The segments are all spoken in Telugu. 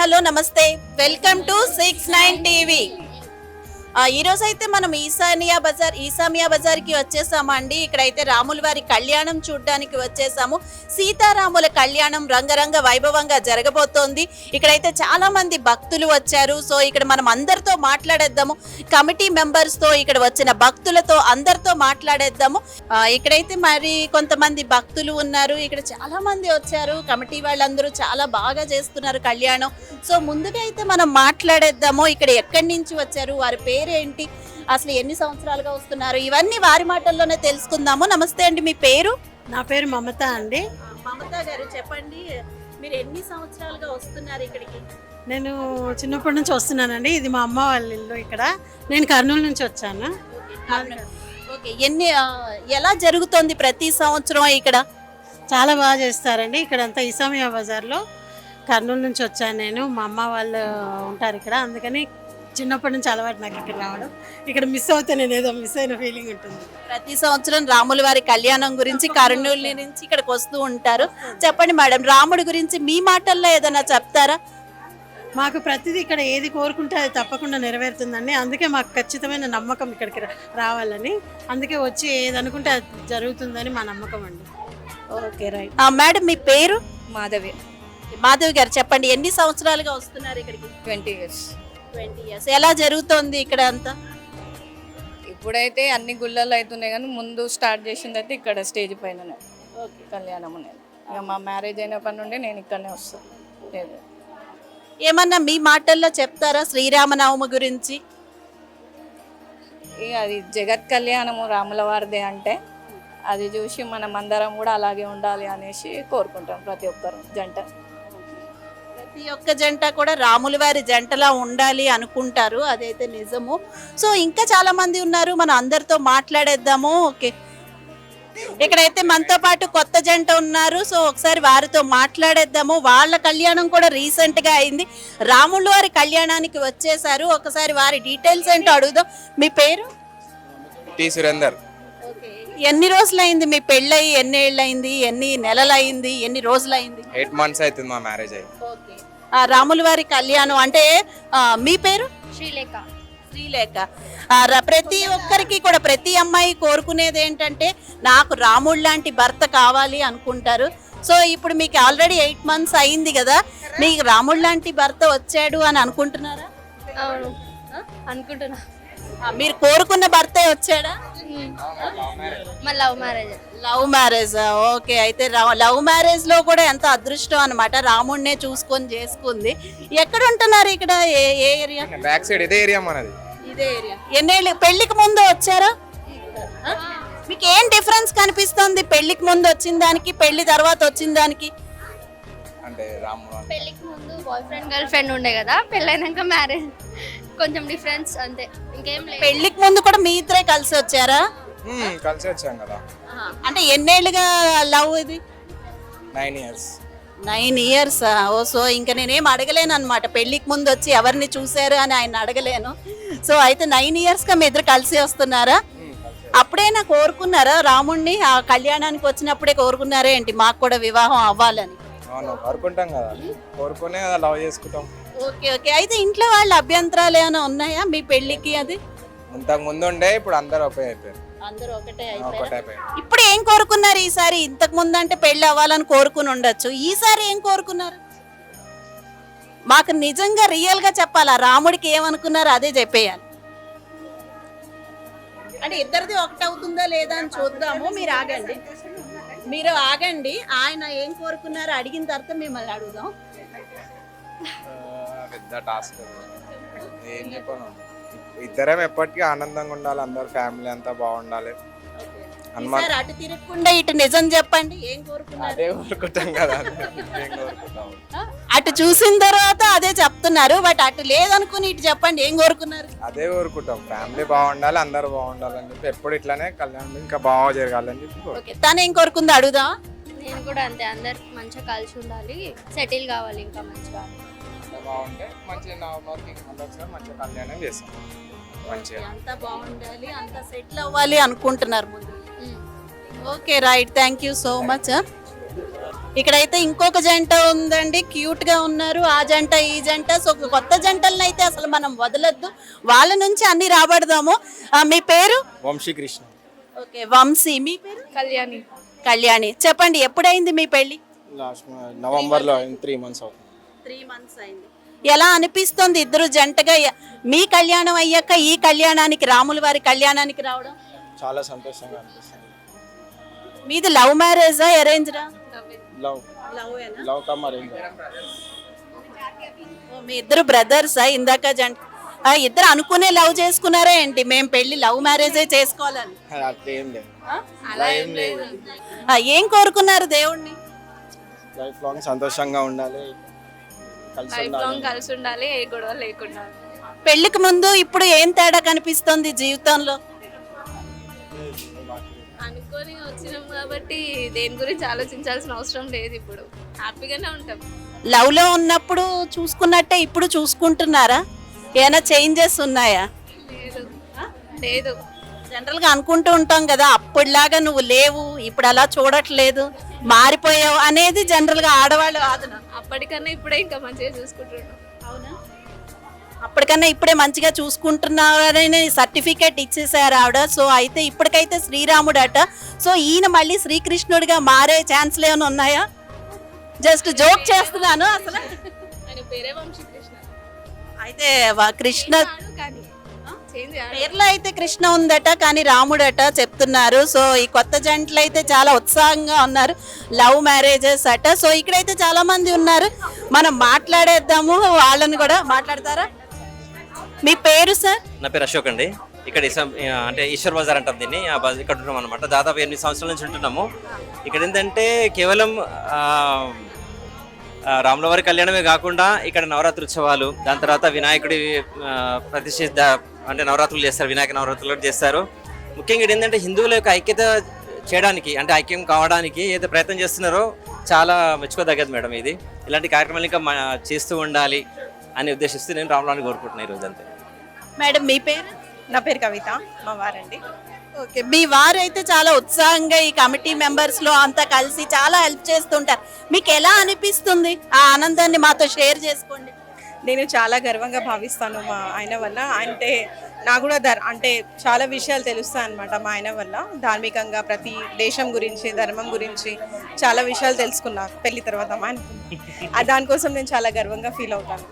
హలో నమస్తే. Welcome to six nine TV. ఈ రోజు అయితే మనం ఈశానియా బజార్ ఈసామియా బజార్కి వచ్చేసాము అండి ఇక్కడైతే రాముల వారి కళ్యాణం చూడడానికి వచ్చేసాము. సీతారాముల కళ్యాణం రంగరంగ వైభవంగా జరగబోతోంది. ఇక్కడైతే చాలా మంది భక్తులు వచ్చారు. సో ఇక్కడ మనం అందరితో మాట్లాడేద్దాము. కమిటీ మెంబర్స్తో ఇక్కడ వచ్చిన భక్తులతో అందరితో మాట్లాడేద్దాము. ఇక్కడైతే మరి కొంతమంది భక్తులు ఉన్నారు. ఇక్కడ చాలా మంది వచ్చారు. కమిటీ వాళ్ళందరూ చాలా బాగా చేస్తున్నారు కళ్యాణం. సో ముందుగా అయితే మనం మాట్లాడేద్దాము. ఇక్కడ ఎక్కడి నుంచి వచ్చారు? వారి పేరేంటి అసలు ఎన్ని సంవత్సరాలుగా వస్తున్నారు? ఇవన్నీ వారి మాటల్లోనే తెలుసుకుందాము. నమస్తే అండి మీ పేరు? నా పేరు మమత అండి. మమత గారు చెప్పండి మీరు ఎన్ని సంవత్సరాలుగా వస్తున్నారు ఇక్కడికి? నేను చిన్నప్పటి నుంచి వస్తున్నానండి. ఇది మా అమ్మ వాళ్ళ ఇల్లు ఇక్కడ. నేను కర్నూలు నుంచి వచ్చాను. ఓకే ఎన్ని ఎలా జరుగుతోంది ప్రతి సంవత్సరం ఇక్కడ? చాలా బాగా చేస్తారండి. ఇక్కడ అంతా ఇసామియా బజార్లో కర్నూలు నుంచి వచ్చాను నేను. మా అమ్మ వాళ్ళు ఉంటారు ఇక్కడ. అందుకని చిన్నప్పటి నుంచి అలవాటు నాకు ఇక్కడ రావడం. ఇక్కడ మిస్ అవుతే నేను ఏదో మిస్ అయిన ఫీలింగ్ ఉంటుంది. ప్రతి సంవత్సరం రాముల వారి కళ్యాణం గురించి కర్నూలు నుంచి ఇక్కడికి వస్తూ ఉంటారు. చెప్పండి మేడం రాముడి గురించి మీ మాటల్లో ఏదైనా చెప్తారా? మాకు ప్రతిదీ ఇక్కడ ఏది కోరుకుంటే అది తప్పకుండా నెరవేరుతుందండి. అందుకే మాకు ఖచ్చితమైన నమ్మకం ఇక్కడికి రా- రావాలని. అందుకే వచ్చి ఏది అనుకుంటే అది జరుగుతుందని మా నమ్మకం అండి. Okay right. మేడం మీ పేరు? మాధవి. మాధవి గారు చెప్పండి ఎన్ని సంవత్సరాలుగా వస్తున్నారు ఇక్కడికి? Twenty years. Twenty years. ఎలా జరుగుతోంది ఇక్కడ అంతా? ఇప్పుడైతే అన్ని గుళ్ళల్లో అవుతున్నాయి కానీ ముందు స్టార్ట్ చేసింది అయితే ఇక్కడ స్టేజ్ పైననే ఓకే. కళ్యాణం అనేది. ఇక మా మ్యారేజ్ అయినప్పటి నుండి నేను ఇక్కడనే వస్తాను లేదు. ఏమన్నా మీ మాటల్లో చెప్తారా శ్రీరామనవమి గురించి? ఇక అది జగత్ కళ్యాణము రాముల వారిదే అంటే అది చూసి మనం అందరం కూడా అలాగే ఉండాలి అనేసి కోరుకుంటాం ప్రతి ఒక్కరు జంట. ప్రతి ఒక్క జంట కూడా రాముల వారి జంటలా ఉండాలి అనుకుంటారు అదైతే నిజము. సో ఇంకా చాలా మంది ఉన్నారు మనం అందరితో మాట్లాడేద్దాము ఓకే. ఇక్కడైతే మనతో పాటు కొత్త జంట ఉన్నారు సో ఒకసారి వారితో మాట్లాడేద్దాము. వాళ్ళ కళ్యాణం కూడా రీసెంట్గా అయింది. రాముల వారి కళ్యాణానికి వచ్చేసారు. ఒకసారి వారి డీటెయిల్స్ ఏంటో అడుగుదాం. మీ పేరు? టి. సురేందర్. ఎన్ని రోజులు అయింది మీ పెళ్ళయి? ఎన్ని ఏళ్ళు అయింది ఎన్ని నెలలు అయింది ఎన్ని రోజులు అయింది ఎయిట్ మంత్స్ అవుతుంది మా మ్యారేజ్ అయ్యి. ఆ రాముల వారి కళ్యాణం అంటే మీ పేరు? శ్రీలేఖ. శ్రీలేఖ. ప్రతి ఒక్కరికి కూడా ప్రతి అమ్మాయి కోరుకునేది ఏంటంటే నాకు రాముడు లాంటి భర్త కావాలి అనుకుంటారు. సో ఇప్పుడు మీకు ఆల్రెడీ ఎయిట్ మంత్స్ అయింది కదా మీకు రాముడు లాంటి భర్త వచ్చాడు అని అనుకుంటున్నారా? అవును. అనుకుంటున్నా. మీరు కోరుకున్న భర్తే వచ్చాడా? మా love marriage. Love marriage okay. అయితే లవ్ మ్యారేజ్లో కూడా ఎంత అదృష్టం అనమాట రాముడినే చూసుకొని చేసుకుంది. ఎక్కడ ఉంటున్నారు ఇక్కడ? ఏ ఏ ఏరియా? బ్యాక్ సైడ్ ఇదే ఏరియా మనది. ఇదే ఏరియా. ఎన్నేళ్ళు పెళ్ళికి ముందు వచ్చారా? మీకు ఏం డిఫరెన్స్ కనిపిస్తుంది? పెళ్ళికి ముందు వచ్చిన దానికి పెళ్ళి తర్వాత వచ్చిన దానికి? అంటే రాముడు అని. పెళ్ళికి ముందు బాయ్ ఫ్రెండ్ గర్ల్ ఫ్రెండ్ ఉండే కదా పెళ్ళైనాక మ్యారేజ్ కొంచెం డిఫరెన్స్ అంతే. ఇంకేం లేదు. పెళ్ళికి ముందు కూడా మీ ఇద్దరే కలిసి వచ్చారా? మ్మ్, కలిసి వచ్చాం కదా. అంటే ఎన్నేళ్ళుగా లవ్ ఇది? Nine years nine years oh so ఇంకా నేనేం అడగలేను అనమాట పెళ్ళికి ముందు వచ్చి ఎవరిని చూశారు అని ఆయన అడగలేను. సో అయితే నైన్ ఇయర్స్గా మీ ఇద్దరు కలిసి వస్తున్నారా? అప్పుడైనా కోరుకున్నారా రాముణ్ణి? ఆ కళ్యాణానికి వచ్చినప్పుడే కోరుకున్నారా ఏంటి మాకు కూడా వివాహం అవ్వాలని. అవును కోరుకుంటాం కదా. కోరుకునే కదా లవ్ చేసుకుంటాం. Okay okay. అయితే ఇంట్లో వాళ్ళ అభ్యంతరాలు ఏమైనా ఉన్నాయా మీ పెళ్ళికి అది? ఇంతకు ముందు ఉండే ఇప్పుడు అందరు ఒకే అయిపోయారు. అందరూ ఒకటే ఒకటే అయిపోయారు. ఇప్పుడు ఏం కోరుకున్నారు ఈసారి? ఇంతకు ముందు అంటే పెళ్ళి అవ్వాలని కోరుకుని ఉండొచ్చు. ఈసారి ఏం కోరుకున్నారు? మాకు నిజంగా రియల్గా చెప్పాలా? రాముడికి ఏమనుకున్నారో అదే చెప్పేయాలి. అంటే ఇద్దరిది ఒకటి అవుతుందా లేదా అని చూద్దాము. మీరు ఆగండి. మీరు ఆగండి. ఆయన ఏం కోరుకున్నారో అడిగిన తర్వాత మిమ్మల్ని అడుగుదాం. పెద్ద టాస్క్ ఏం చెప్పను. ఇద్దరం ఎప్పటికీ ఆనందంగా ఉండాలి అందరు ఫ్యామిలీ అంతా బాగుండాలి. ఈసారి అటు తిరగకుండా ఇటు నిజం చెప్పండి ఏం కోరుకున్నారు? అదే కోరుకుంటాం కదా ఏం కోరుకుంటాం. అటు చూసిన తర్వాత అదే చెప్తున్నారు బట్ అటు లేదనుకుని ఇటు చెప్పండి ఏం కోరుకున్నారు? అదే కోరుకుంటాం. ఫ్యామిలీ బాగుండాలి అందరు బాగుండాలని చెప్పి ఎప్పుడు ఇట్లానే కళ్యాణం ఇంకా బాగా జరగాలని చెప్పి కోరుకుంటాం. ఓకే తను ఏం కోరుకుందో అడుగుదా నేను కూడా అంతే అందరు మంచిగా కలిసి ఉండాలి సెటిల్ కావాలి ఇంకా మంచిగా. బాగుంటే మంచిగా నవంబర్కి మళ్ళీ ఒకసారి మంచిగా కళ్యాణం చేస్తాం. మంచిగా. అంతా బాగుండాలి అంతా సెటిల్ అవ్వాలి అనుకుంటున్నారు ముందు. Okay right thank you so much ఇక్కడైతే ఇంకొక జంట ఉందండి. క్యూట్గా ఉన్నారు. ఆ జంట ఈ జంట. సో కొత్త జంటలను అయితే అసలు మనం వదలొద్దు. వాళ్ళ నుంచి అన్ని రాబడదాము. ఆ, మీ పేరు? వంశీకృష్ణ ఓకే వంశీ. మీ పేరు? కళ్యాణి. కళ్యాణి. చెప్పండి ఎప్పుడైంది మీ పెళ్ళి లాస్ట్ నవంబర్లో త్రీ మంత్స్ అవుతుంది. త్రీ మంత్స్ అయింది. ఎలా అనిపిస్తుంది ఇద్దరు జంటగా మీ కళ్యాణం అయ్యాక ఈ కళ్యాణానికి రాముల వారి కళ్యాణానికి రావడం? చాలా సంతోషంగా అనిపిస్తుంది. మీది లవ్ మ్యారేజా లవ్. Love come arrange. మీ ఇద్దరు బ్రదర్సా? ఇందాక జంట ఆ, ఇద్దరు అనుకునే లవ్ చేసుకున్నారా ఏంటి? మేము పెళ్ళి లవ్ మ్యారేజే చేసుకోవాలని. ఏం లేదు. ఆ? అలా ఏం లేదు. ఆ, ఏం కోరుకున్నారు దేవుణ్ణి? లైఫ్ లాంగ్ సంతోషంగా ఉండాలి. లైఫ్ ఉండాలి లాంగ్ కలిసి ఉండాలి ఏ గొడవ లేకుండా. పెళ్ళికి ముందు ఇప్పుడు ఏం తేడా కనిపిస్తుంది జీవితంలో? అనుకొని వచ్చినాం కాబట్టి దేని గురించి ఆలోచించాల్సిన అవసరం లేదు ఇప్పుడు. హ్యాపీగానే ఉంటాం. లవ్లో ఉన్నప్పుడు చూసుకున్నట్టే ఇప్పుడు చూసుకుంటున్నారా? ఏమైనా చేంజెస్ ఉన్నాయా? లేదు. లేదు. జనరల్గా అనుకుంటూ ఉంటాం కదా అప్పుడులాగా నువ్వు లేవు ఇప్పుడు అలా చూడట్లేదు మారిపోయావు అనేది జనరల్గా ఆడవాళ్ళు వాదన అప్పటికన్నా ఇప్పుడే ఇంకా మంచిగా చూసుకుంటున్నాం. అవునా? అప్పటికన్నా ఇప్పుడే మంచిగా చూసుకుంటున్నారని సర్టిఫికేట్ ఇచ్చేసారు ఆవిడ. సో అయితే ఇప్పటికైతే శ్రీరాముడు అట సో ఈయన మళ్ళీ శ్రీకృష్ణుడిగా మారే ఛాన్స్లు ఏమైనా ఉన్నాయా? జస్ట్ జోక్ చేస్తున్నాను అసలు. పేరే అయితే వా- కృష్ణ కానీ పేర్లో అయితే కృష్ణ ఉందట కానీ రాముడట చెప్తున్నారు. సో ఈ కొత్త జంటలు అయితే చాలా ఉత్సాహంగా ఉన్నారు. లవ్ మ్యారేజెస్ అట. సో ఇక్కడైతే చాలా మంది ఉన్నారు. మనం మాట్లాడేద్దాము. వాళ్ళని కూడా మాట్లాడతారా? మీ పేరు సార్ నా పేరు అశోక్ అండి. ఇక్కడ అంటే ఈశ్వర్ బజార్ అంటాం దీన్ని. ఆ ఇక్కడ ఉంటున్నాం అనమాట దాదాపు ఎనిమిది సంవత్సరాల నుంచి ఉంటున్నాము. ఇక్కడ ఏంటంటే కేవలం రాములవారి కళ్యాణమే కాకుండా ఇక్కడ నవరాత్రి ఉత్సవాలు దాని తర్వాత వినాయకుడి ఆ, ప్రతిష్ఠిత అంటే నవరాత్రులు చేస్తారు వినాయక నవరాత్రులు చేస్తారు. ముఖ్యంగా ఏంటంటే హిందువుల యొక్క ఐక్యత చేయడానికి అంటే ఐక్యం కావడానికి ఏదో ప్రయత్నం చేస్తున్నారో చాలా మెచ్చుకోదగ్గదు మేడం ఇది. ఇలాంటి కార్యక్రమాలు ఇంకా చేస్తూ ఉండాలి అని ఉద్దేశిస్తూ నేను రావడానికి కోరుకుంటున్నాను ఈరోజు అంతే. మేడం మీ పేరు? నా పేరు కవిత మా వారండి. ఓకే మీ వారు అయితే చాలా ఉత్సాహంగా ఈ కమిటీ మెంబర్స్లో అంతా కలిసి చాలా హెల్ప్ చేస్తుంటారు. మీకు ఎలా అనిపిస్తుంది ఆ ఆనందాన్ని మాతో షేర్ చేసుకోండి? నేను చాలా గర్వంగా భావిస్తాను మా ఆయన వల్ల. అంటే నాకు కూడా ధర్ అంటే చాలా విషయాలు తెలుస్తాయి అనమాట మా ఆయన వల్ల. ధార్మికంగా ప్రతి దేశం గురించి ధర్మం గురించి చాలా విషయాలు తెలుసుకున్నా పెళ్ళి తర్వాత మా ఆయన ఆ దానికోసం నేను చాలా గర్వంగా ఫీల్ అవుతాను.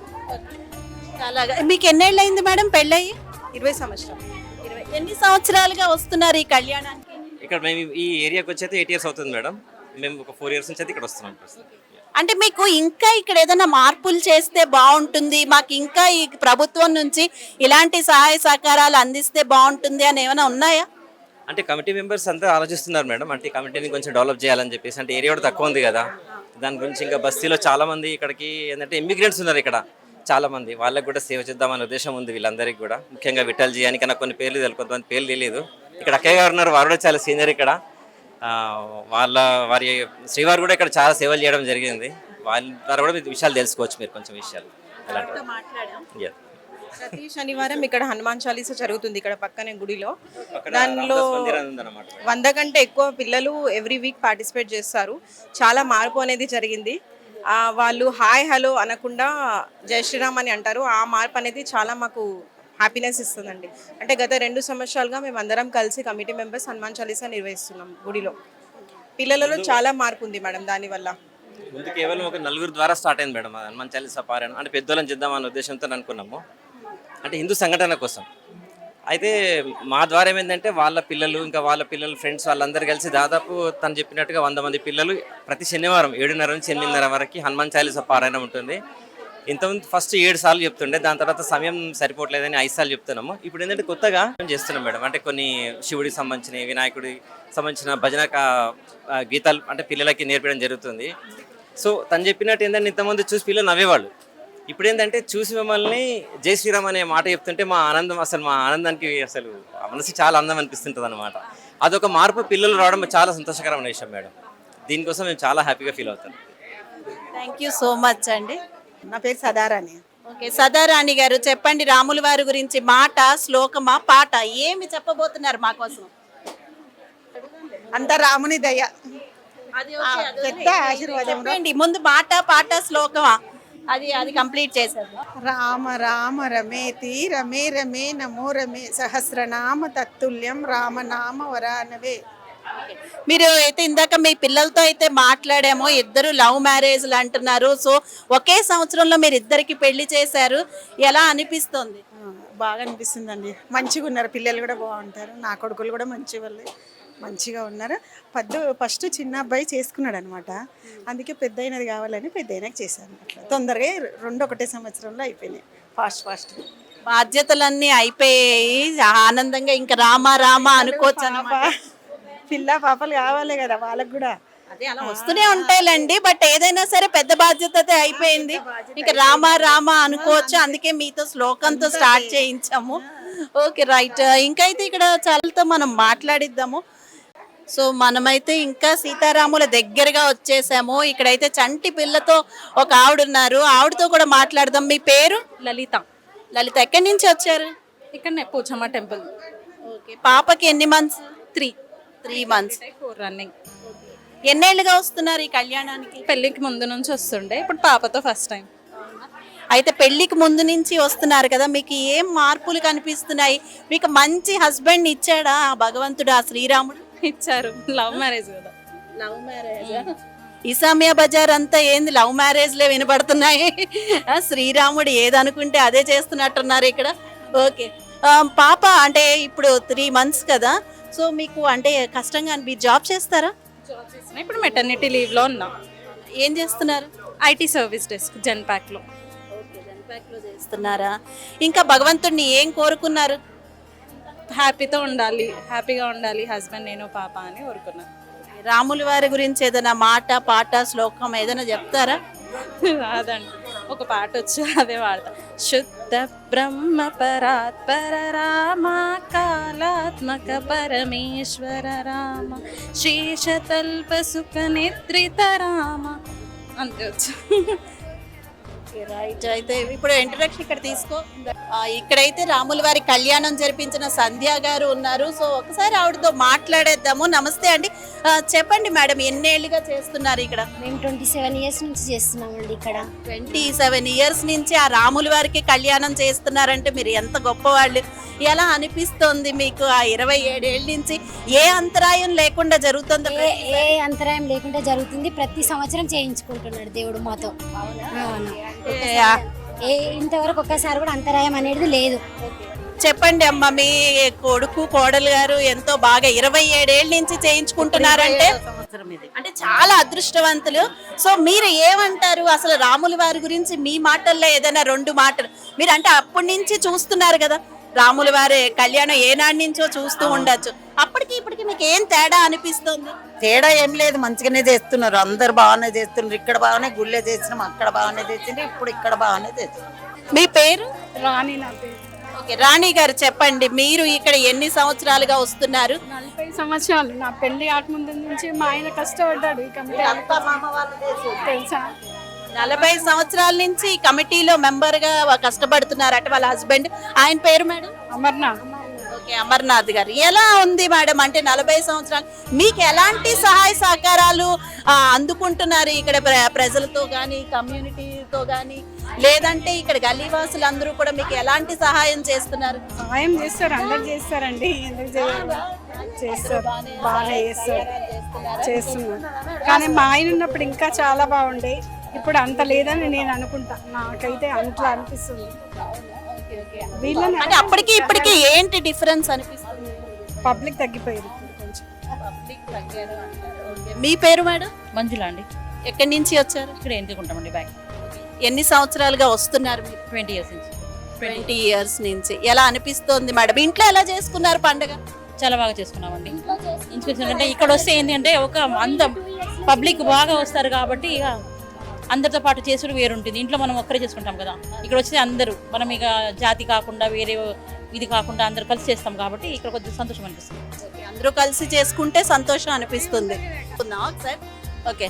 చాలా మీకు ఎన్నేళ్ళు అయింది మేడం పెళ్ళయి? ఇరవై సంవత్సరం. ఇరవై ఎన్ని సంవత్సరాలుగా వస్తున్నారు ఈ కళ్యాణానికి? ఇక్కడ మేము ఈ ఏరియాకి వచ్చి అయితే ఎయిట్ ఇయర్స్ అవుతుంది మేడం. మేము ఒక ఫోర్ ఇయర్స్ నుంచి అయితే ఇక్కడ వస్తున్నాం. అంటే మీకు ఇంకా ఇక్కడ ఏదైనా మార్పులు చేస్తే బాగుంటుంది? మాకు ఇంకా ఈ ప్రభుత్వం నుంచి ఇలాంటి సహాయ సహకారాలు అందిస్తే బాగుంటుంది అని ఏమైనా ఉన్నాయా? అంటే కమిటీ మెంబర్స్ అంతా ఆలోచిస్తున్నారు మేడం. అంటే కమిటీని కొంచెం డెవలప్ చేయాలని చెప్పేసి. అంటే ఏరియా కూడా తక్కువ ఉంది కదా. దాని గురించి ఇంకా బస్తీలో చాలామంది ఇక్కడికి ఏంటంటే ఇమ్మిగ్రెంట్స్ ఉన్నారు ఇక్కడ. చాలామంది. వాళ్ళకి కూడా సేవ చేద్దామనే ఉద్దేశం ఉంది వీళ్ళందరికీ కూడా. ముఖ్యంగా విఠల్జీ అని కన్నా కొన్ని పేర్లు తెలియదు. కొంతమంది పేర్లు తెలియదు. ఇక్కడ అక్కయ్య గారు ఉన్నారు. వారు కూడా చాలా సీనియర్ ఇక్కడ. వాళ్ళ వారి శ్రీవారు కూడా ఇక్కడ చాలా సేవలు చేయడం జరిగింది. వాళ్ళ ద్వారా కూడా విషయాలు తెలుసుకోవచ్చు మీరు కొంచెం విషయాలు. ప్రతి శనివారం ఇక్కడ హనుమాన్ చాలీసా జరుగుతుంది ఇక్కడ పక్కనే గుడిలో. దానిలో. వంద కంటే ఎక్కువ పిల్లలు ఎవ్రీ వీక్ పార్టిసిపేట్ చేస్తారు. చాలా మార్పు అనేది జరిగింది. ఆ, వాళ్ళు హాయ్ హలో అనకుండా జై శ్రీరామ్ అని అంటారు. ఆ మార్పు అనేది చాలా మాకు హ్యాపీనెస్ ఇస్తుందండి. అంటే గత రెండు సంవత్సరాలుగా మేము అందరం కలిసి కమిటీ మెంబర్స్ హనుమాన్ చాలీసా నిర్వహిస్తున్నాం గుడిలో. పిల్లలలో చాలా మార్పు ఉంది మేడం దానివల్ల ముందు కేవలం ఒక నలుగురు ద్వారా స్టార్ట్ అయింది మేడం హనుమాన్ చాలీసా పారాయణం. అంటే పెద్దోళ్ళని చేద్దామన్న ఉద్దేశంతో అనుకున్నాము. అంటే హిందూ సంఘటన కోసం. అయితే మా ద్వారా ఏమైందంటే వాళ్ళ పిల్లలు ఇంకా వాళ్ళ పిల్లలు ఫ్రెండ్స్ వాళ్ళందరూ కలిసి దాదాపు తను చెప్పినట్టుగా వంద మంది పిల్లలు ప్రతి శనివారం ఏడున్నర నుంచి ఎనిమిదిన్నర వరకు హనుమాన్ చాలీసా పారాయణం ఉంటుంది. ఇంతకుముందు ఫస్ట్ ఏడు సార్లు చెప్తుండే దాని తర్వాత సమయం సరిపోవట్లేదని ఐదు సార్లు చెప్తున్నాము. ఇప్పుడు ఏంటంటే కొత్తగా చేస్తున్నాం మేడం. అంటే కొన్ని శివుడికి సంబంధించిన వినాయకుడి సంబంధించిన భజన గీతాలు అంటే పిల్లలకి నేర్పడం జరుగుతుంది. సో తను చెప్పినట్టు ఏంటంటే ఇంతమంది చూసి పిల్లలు నవ్వేవాళ్ళు. ఇప్పుడు ఏంటంటే చూసి మిమ్మల్ని జై శ్రీరామ్ అనే మాట చెప్తుంటే మా ఆనందం అసలు మా ఆనందానికి అసలు మనసు చాలా అందం అనిపిస్తుంటుంది అనమాట అదొక మార్పు పిల్లలు రావడం చాలా సంతోషకరమైన విషయం మేడం. దీనికోసం మేము చాలా హ్యాపీగా ఫీల్ అవుతాం. థ్యాంక్ యూ సో మచ్ అండి. నా పేరు సదారాణి. ఓకే సదారాణి గారు చెప్పండి రాముల వారి గురించి. మాట శ్లోకమా పాట? ఏమి చెప్పబోతున్నారు మా కోసం? అంత రాముని దయ. పెద్ద ఆశీర్వాదం. చెప్పండి ముందు మాట పాట శ్లోకమా? అది అది కంప్లీట్ చేశారు రామ రామ రమేతి రమే రమే నమో రమే సహస్రనామ తత్తుల్యం రామనామ వరానవే. మీరు అయితే ఇందాక మీ పిల్లలతో అయితే మాట్లాడామో ఇద్దరు లవ్ మ్యారేజ్లు అంటున్నారు. సో ఒకే సంవత్సరంలో మీరు ఇద్దరికి పెళ్ళి చేశారు. ఎలా అనిపిస్తుంది? బాగా అనిపిస్తుందండి. మంచిగా ఉన్నారు. పిల్లలు కూడా బాగుంటారు. నా కొడుకులు కూడా మంచి వాళ్ళే మంచిగా ఉన్నారు. పద్దు ఫస్ట్ చిన్న అబ్బాయి చేసుకున్నాడు అనమాట అందుకే పెద్ద అయినది కావాలని పెద్ద అయినాక చేశాను. అట్లా తొందరగా రెండు ఒకటే సంవత్సరంలో అయిపోయినాయి. Fast fast. బాధ్యతలన్నీ అయిపోయాయి. ఆనందంగా ఇంకా రామ రామ అనుకోవచ్చు అన్నమాట పిల్ల పాపలు కావాలి కదా వాళ్ళకు కూడా. అదే అలా వస్తూనే ఉంటాయిలేండి బట్ ఏదైనా సరే పెద్ద బాధ్యత అయితే అయిపోయింది ఇంకా రామ రామ అనుకోవచ్చు అందుకే మీతో శ్లోకంతో స్టార్ట్ చేయించాము. Okay right. ఇంకైతే ఇక్కడ చాలాతో మనం మాట్లాడిద్దాము. సో మనమైతే ఇంకా సీతారాముల దగ్గరగా వచ్చేసాము. ఇక్కడైతే చంటి పిల్లతో ఒక ఆవిడ ఉన్నారు. ఆవిడతో కూడా మాట్లాడదాం. మీ పేరు? లలిత. లలిత ఎక్కడి నుంచి వచ్చారు? ఇక్కడనే పోచమ్మ టెంపుల్. ఓకే పాపకి ఎన్ని months? Three. Three months four running ఎన్నేళ్ళుగా వస్తున్నారు ఈ కళ్యాణానికి? పెళ్ళికి ముందు నుంచి వస్తుండే. ఇప్పుడు పాపతో ఫస్ట్ టైం అయితే పెళ్ళికి ముందు నుంచి వస్తున్నారు కదా మీకు ఏం మార్పులు కనిపిస్తున్నాయి? మీకు మంచి హస్బెండ్ ఇచ్చాడా ఆ భగవంతుడు ఆ శ్రీరాముడు? ఇచ్చారు. లవ్ మ్యారేజ్ కదా. లవ్ మ్యారేజ్ ఇసామియా బజార్ అంతా ఏంది? లవ్ మ్యారేజ్లే వినబడుతున్నాయి. శ్రీరాముడు ఏదనుకుంటే అదే చేస్తున్నట్టున్నారు ఇక్కడ. ఓకే పాప అంటే ఇప్పుడు త్రీ మంత్స్ కదా సో మీకు అంటే కష్టంగా జాబ్ చేస్తారా? జాబ్ చేస్తున్నా. ఇప్పుడు మెటర్నిటీ లీవ్లో ఉన్నా. ఏం చేస్తున్నారు? ఐటీ సర్వీస్ డెస్క్ జెన్ ప్యాక్లో చేస్తున్నారా? ఇంకా భగవంతుడిని ఏం కోరుకున్నారు? హ్యాపీతో ఉండాలి. హ్యాపీగా ఉండాలి. హస్బెండ్ నేను పాప అని కోరుకున్నాను. రాముల వారి గురించి ఏదైనా మాట పాట శ్లోకం ఏదైనా చెప్తారా? రాదండి. ఒక పాట వచ్చి అదే వాడతా. శుద్ధ బ్రహ్మ పరాత్పర రామ కాలాత్మక పరమేశ్వర రామ శేషతల్ప సుఖ నిద్రిత రామ. అంతే రైట్ అయితే ఇప్పుడు ఇంట్రడక్షన్ ఇక్కడ తీసుకో. ఇక్కడైతే రాముల వారి కళ్యాణం జరిపించిన సంధ్య గారు ఉన్నారు. సో ఒకసారి ఆవిడతో మాట్లాడేద్దాము. నమస్తే అండి. చెప్పండి మేడం ఎన్నేళ్ళుగా చేస్తున్నారు ఇక్కడ? మేము ట్వంటీ సెవెన్ ఇయర్స్ నుంచి చేస్తున్నామండి ఇక్కడ. ట్వంటీ సెవెన్ ఇయర్స్ నుంచి ఆ రాముల వారికి కళ్యాణం చేస్తున్నారంటే మీరు ఎంత గొప్పవాళ్ళు. ఎలా అనిపిస్తోంది మీకు ఆ ఇరవై ఏడేళ్ళ నుంచి? ఏ అంతరాయం లేకుండా జరుగుతుందో ఏ ఏ అంతరాయం లేకుండా జరుగుతుంది. ప్రతి సంవత్సరం చేయించుకుంటున్నాడు దేవుడు మాతో. అవును. ఏ ఇంతవరకు ఒక్కసారి కూడా అంతరాయం అనేది లేదు. చెప్పండి అమ్మ మీ కొడుకు కోడలు గారు ఎంతో బాగా ఇరవై ఏడేళ్ళ నుంచి చేయించుకుంటున్నారంటే అంటే చాలా అదృష్టవంతులు. సో మీరు ఏమంటారు? అసలు రాముల వారి గురించి మీ మాటల్లో ఏదైనా రెండు మాటలు. మీరు అంటే అప్పటి నుంచి చూస్తున్నారు కదా రాముల వారి కళ్యాణం ఏనాటి నుంచో చూస్తూ ఉండొచ్చు. అప్పటికి ఇప్పటికి మీకు ఏం తేడా అనిపిస్తుంది? తేడా ఏం లేదు మంచిగానే చేస్తున్నారు. అందరు బాగానే చేస్తున్నారు. ఇక్కడ బాగానే గుళ్ళే చేసినాం అక్కడ బాగానే చేసిండ్రు ఇప్పుడు ఇక్కడ బాగానే చేస్తున్నారు. మీ పేరు? రాణి నా పేరు. ఓకే రాణి గారు చెప్పండి మీరు ఇక్కడ ఎన్ని సంవత్సరాలుగా వస్తున్నారు? నలభై సంవత్సరాలు. నా పెళ్ళి కాకముందు నుంచి మా ఆయన కష్టపడ్డాడు ఈ కమిటీ. తెలుసా? నలభై సంవత్సరాల నుంచి ఈ కమిటీలో మెంబర్గా కష్టపడుతున్నారు అంటే వాళ్ళ హస్బెండ్. ఆయన పేరు మేడం? అమర్నాథ్. అమర్నాథ్ గారు. ఎలా ఉంది మేడం? అంటే నలభై సంవత్సరాలు. మీకు ఎలాంటి సహాయ సహకారాలు అందుకుంటున్నారు ఇక్కడ ప్ర- ప్రజలతో కానీ కమ్యూనిటీతో కానీ లేదంటే ఇక్కడ గల్లీవాసులు అందరూ కూడా మీకు ఎలాంటి సహాయం చేస్తున్నారు? సహాయం చేస్తారు అందరు చేస్తారండి. ఎందుకు చేస్తారు. బాగా చేస్తారు. చేస్తున్నారు. కానీ మా ఆయన ఉన్నప్పుడు ఇంకా చాలా బాగుండే. ఇప్పుడు అంత లేదని నేను అనుకుంటా. నాకైతే అంతలా అనిపిస్తుంది. వీళ్ళని అంటే అప్పటికి ఇప్పటికి ఏంటి డిఫరెన్స్ అనిపిస్తుంది? పబ్లిక్ కొంచెం. మీ పేరు మేడం? మంజులా అండి. ఎక్కడి నుంచి వచ్చారు? ఇక్కడ ఎందుకుంటామండి బ్యాక్. ఎన్ని సంవత్సరాలుగా వస్తున్నారు మీరు? ట్వంటీ ఇయర్స్ నుంచి. ట్వంటీ ఇయర్స్ నుంచి. ఎలా అనిపిస్తోంది మేడం? ఇంట్లో ఎలా చేసుకున్నారు పండుగ? చాలా బాగా చేసుకున్నామండి. అంటే ఇక్కడ వస్తే ఏంటి అంటే ఒక అంత పబ్లిక్ బాగా వస్తారు కాబట్టి ఇక అందరితో పాటు చేసుడు వేరుంటుంది. ఇంట్లో మనం ఒక్కరే చేసుకుంటాం కదా. ఇక్కడ వచ్చి అందరూ. మనం ఇక జాతి కాకుండా వేరే ఇది కాకుండా అందరూ కలిసి చేస్తాం కాబట్టి ఇక్కడ కొద్దిగా సంతోషం అనిపిస్తుంది. ఓకే, అందరూ కలిసి చేసుకుంటే సంతోషం అనిపిస్తుంది. ఓకే.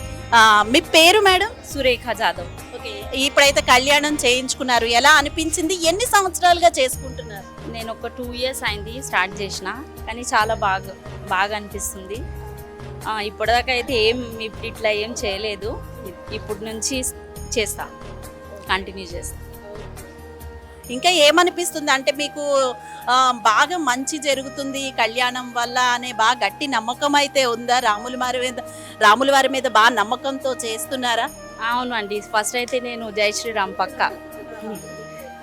మీ పేరు మేడం? సురేఖ జాదవ్. ఓకే ఇప్పుడైతే కళ్యాణం చేయించుకున్నారు. ఎలా అనిపించింది? ఎన్ని సంవత్సరాలుగా చేసుకుంటున్నారు? నేను ఒక టూ ఇయర్స్ అయింది స్టార్ట్ చేసిన. కానీ చాలా బాగా బాగా అనిపిస్తుంది. ఆ, ఇప్పటిదాకా అయితే ఏం ఇట్లా ఏం చేయలేదు. ఇప్పుడు నుంచి చేస్తా. కంటిన్యూ చేస్తా. ఇంకా ఏమనిపిస్తుంది అంటే మీకు బాగా మంచి జరుగుతుంది కళ్యాణం వల్ల అనే బాగా గట్టి నమ్మకం అయితే ఉందా? రాముల వారి మీద రాముల వారి మీద బాగా నమ్మకంతో చేస్తున్నారా? అవును అండి. ఫస్ట్ అయితే నేను జై శ్రీరామ్ పక్క.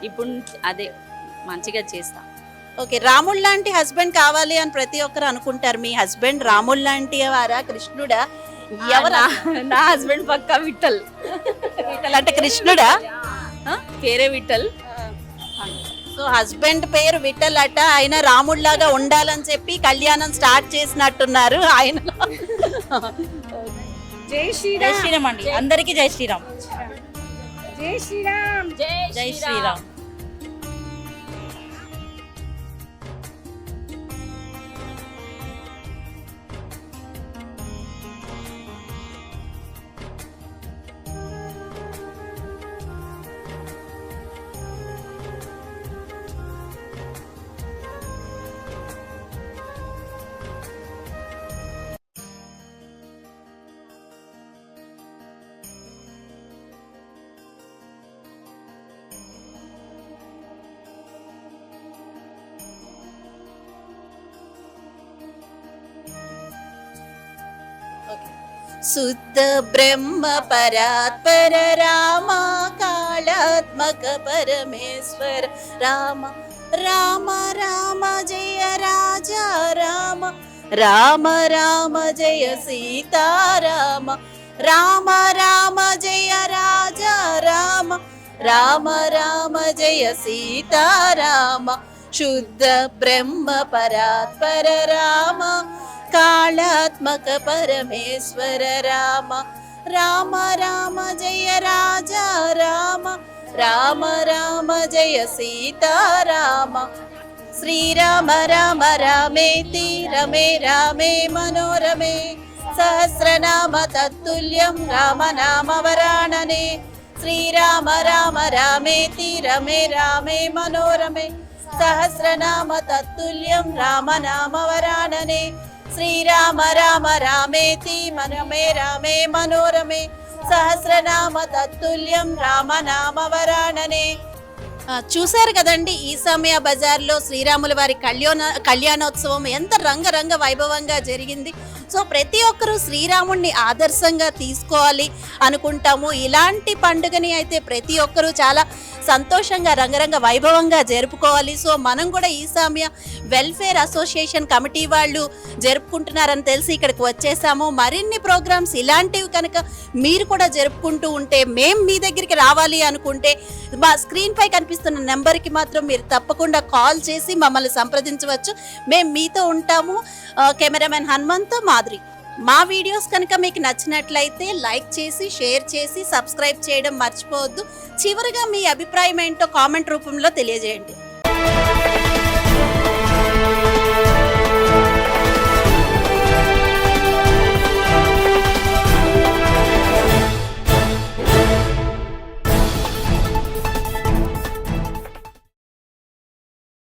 ఇప్పుడు అదే మంచిగా చేస్తా. ఓకే. రాముడు లాంటి హస్బెండ్ కావాలి అని ప్రతి ఒక్కరు అనుకుంటారు. మీ హస్బెండ్ రాముడు లాంటి వారా? కృష్ణుడా? ఎవరా? నా- హస్బెండ్ పక్క విఠల్. విఠల్ అంటే కృష్ణుడా? పేరే విఠల్. సో హస్బెండ్ పేరు విఠల్ అట. ఆయన రాముడిలాగా ఉండాలని చెప్పి కళ్యాణం స్టార్ట్ చేసినట్టున్నారు ఆయన. జై శ్రీరామ్ అండి. అందరికీ జై శ్రీరామ్. జై శ్రీరామ్. జై శ్రీరామ్. शुद्ध ब्रह्म परात्पर राम कालात्मक परमेश्वर राम। राम राम जय राजा राम। राम राम जय सीता राम। राम राम जय राजा राम। राम राम जय सीता राम। शुद्ध ब्रह्म परात्पर राम। कालात्मक परमेश्वर राम राम राम जय राजा राम राम राम जय सीता राम। श्रीराम राम रामेति रमे रामे मनोरमे सहस्रनाम तत्तुल्यं राम नाम वरानने श्रीराम राम रामेति रमे रामे मनोरमे सहस्रनाम तत्तुल्यं राम नाम वरानने శ్రీరామ రామ రామేతి మనమే రామే మనోరమే సహస్రనామ తత్తుల్యం రామ నామ వరాణనే చూశారు కదండి ఈ సమయ బజార్లో శ్రీరాముల వారి కళ్యాణ కళ్యాణోత్సవం ఎంత రంగరంగ వైభవంగా జరిగింది. సో ప్రతి ఒక్కరూ శ్రీరాముణ్ణి ఆదర్శంగా తీసుకోవాలి అనుకుంటాము. ఇలాంటి పండుగని అయితే ప్రతి ఒక్కరూ చాలా సంతోషంగా రంగరంగ వైభవంగా జరుపుకోవాలి. సో మనం కూడా ఈ సమయ వెల్ఫేర్ అసోసియేషన్ కమిటీ వాళ్ళు జరుపుకుంటున్నారని తెలిసి ఇక్కడికి వచ్చేసాము. మరిన్ని ప్రోగ్రామ్స్ ఇలాంటివి కనుక మీరు కూడా జరుపుకుంటూ ఉంటే మేము మీ దగ్గరికి రావాలి అనుకుంటే మా స్క్రీన్ పై కనిపిస్తున్న నెంబర్కి మాత్రం మీరు తప్పకుండా కాల్ చేసి మమ్మల్ని సంప్రదించవచ్చు. మేము మీతో ఉంటాము. కెమెరామెన్ హనుమంత్ మాధురి మా వీడియోస్ కనుక మీకు నచ్చినట్లయితే లైక్ చేసి షేర్ చేసి సబ్స్క్రైబ్ చేయడం మర్చిపోవద్దు. చివరిగా మీ అభిప్రాయం ఏంటో కామెంట్ రూపంలో తెలియజేయండి.